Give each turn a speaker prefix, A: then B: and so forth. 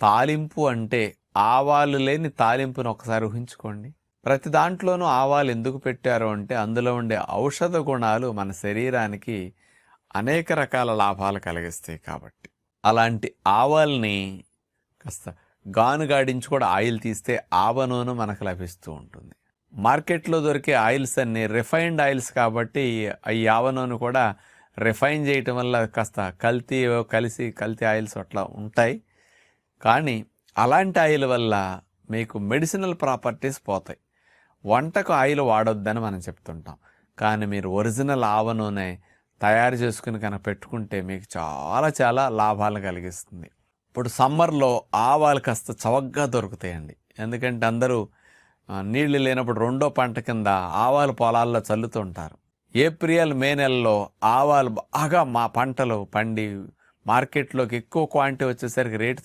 A: తాలింపు అంటే ఆవాలు లేని తాలింపును ఒకసారి ఊహించుకోండి. ప్రతి దాంట్లోనూ ఆవాలు ఎందుకు పెట్టారు అంటే అందులో ఉండే ఔషధ గుణాలు మన శరీరానికి అనేక రకాల లాభాలు కలిగిస్తాయి కాబట్టి. అలాంటి ఆవాల్ని కాస్త గానుగాడించి కూడా ఆయిల్ తీస్తే ఆవ నూనె మనకు లభిస్తూ ఉంటుంది. మార్కెట్లో దొరికే ఆయిల్స్ అన్ని రిఫైన్డ్ ఆయిల్స్ కాబట్టి ఈ ఆవ నూనె కూడా రిఫైన్ చేయటం వల్ల కాస్త కల్తీ కలిసి కల్తీ ఆయిల్స్ అట్లా ఉంటాయి. కానీ అలాంటి ఆయిల్ వల్ల మీకు మెడిసినల్ ప్రాపర్టీస్ పోతాయి. వంటకు ఆయిల్ వాడొద్దని మనం చెప్తుంటాం. కానీ మీరు ఒరిజినల్ ఆవ నూనె తయారు చేసుకుని కనుక పెట్టుకుంటే మీకు చాలా చాలా లాభాలు కలిగిస్తుంది. ఇప్పుడు సమ్మర్లో ఆవాలు కాస్త చవకగా దొరుకుతాయండి. ఎందుకంటే అందరూ నీళ్ళు లేనప్పుడు రెండో పంట కింద ఆవాలు పొలాల్లో చల్లుతుంటారు ఏప్రిల్ మే నెలలో ఆవాలు బాగా మా పంటలు పండి మార్కెట్లోకి ఎక్కువ క్వాంటిటీ వచ్చేసరికి రేటు